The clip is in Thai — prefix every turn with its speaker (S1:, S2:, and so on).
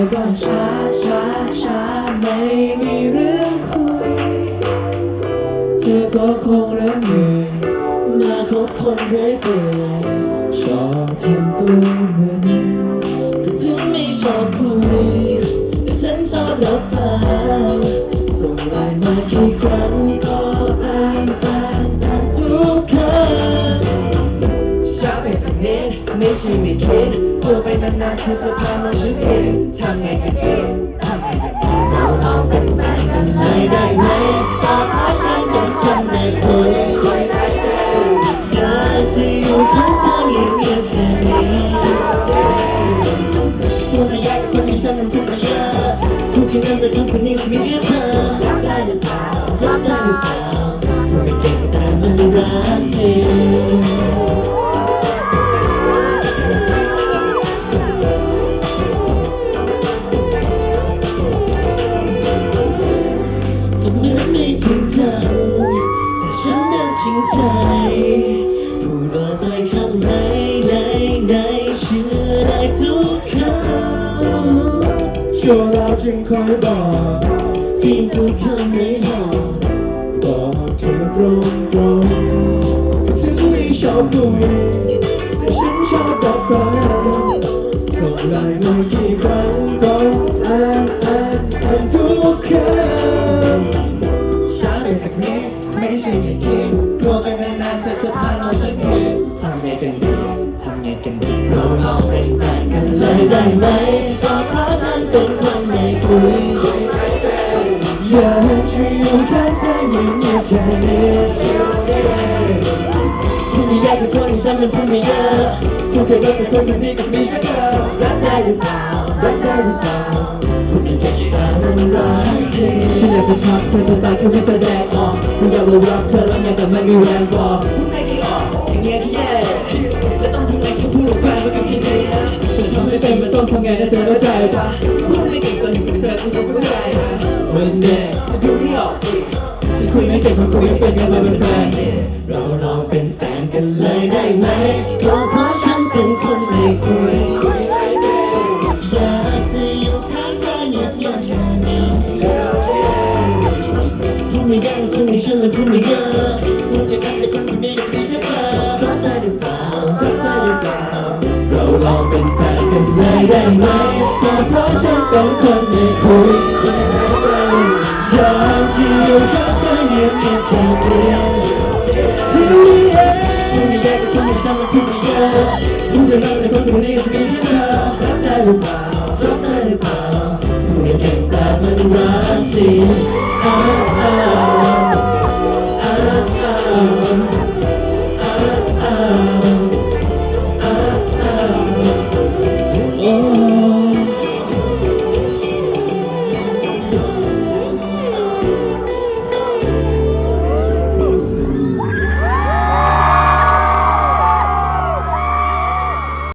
S1: ก็ช้าช้าช้าไม่มีเรื่องคุย เธอก็คงเริ่มเหนื่อยมาคบคนเรื่อยเปื่อยชอบทำตัวเหมือนก็ถึงไม่ชอบคุยแต่ฉันชอบรับฟังส่งไลน์มากี่ครั้งก็อ่านอ่านอ่านทุกคำช้าไปสักนิดไม่ใช่ไม่คิด กลัวไปนานๆเธอจะพามาฉันเองทำไงกันดีทำไงกันดีเราลองเป็นแฟนกันเลยได้ไหมตอนท้าฉันเป็นคนไม่คุยคุยได้เด้อยากจะอยู่ข้างเธอเงียบๆแค่นี้ตัวจะยากคนที่ฉันมันพูดมาเยอะทุกที่นั่นแต่คำคนนี้จะมีแค่เธอรับได้หรือเปล่ารับได้หรือเปล่าพูดไม่เก่งแต่มันรัก จริงใจพูดออกไปคำไหนไหนไหนเชื่อได้ทุกคำชัวร์แล้วจึงคอยบอกทิ้งทุกคำไม่หอดบอกเธอตรงตรงๆก็ถึงไม่ชอบคุยแต่ฉันชอบรับฟังส่งไลน์มากี่ครั้ เราลองเป็นแฟนกันเลยได้ไหมก็เพราะฉันเป็นคนไม่คุยอยากจะอยู่ข้างเธออย่างเงียบแค่นี้คุณจะแยกกับคนที่ฉันเป็นผู้ม่เยอะคุณจะรักแต่คนคนนี้กับมีแค่เธอรักได้หรือเปล่ารักได้หรือเปล่าคุณเป็นแค่ตามันรักจริงฉันอยากจะทักเธอแต่ตาแค่ไม่แสดงออกคุณอยากรู้รักเธอแล้วไงแต่ไม่มีแรงบอกพูดไม่ได้ออกอย่างเงี้ยที่แย่ ต้องทำไงนะเธอเข้าใจปะพูดไม่เก่งตอนอยู่กับเธอคุณต้องเข้าใจนะเมื่อเด็กจะดูไม่ออกอีกจะคุยไม่เก่งคนคุยเป็นกันมาเป็นแฟนเราลองเป็นแฟนกันเลยได้ไหมก็เพราะฉันเป็นคนไม่คุยคุยไม่ได้อยากจะอยู่ข้างเธอเงียบๆแค่นี้พูดไม่ได้คนนี้ฉันมันพูดไม่เยอะพูดจะกันแต่คนคนนี้จะ ได้ไหมก็เพราะฉันเป็นคนไม่คุยคุยไม่ได้อยากจะอยู่ข้างเธอเงียบๆแค่นี้ที่เองคุณไม่ได้กับคนที่ฉันมันพูดไม่เยอะคุณจะรักแต่คนคนนี้จะมีแค่เธอรับได้หรือเปล่ารับได้หรือเปล่าคุณไม่เก่งแต่มันรักจริงอ่าว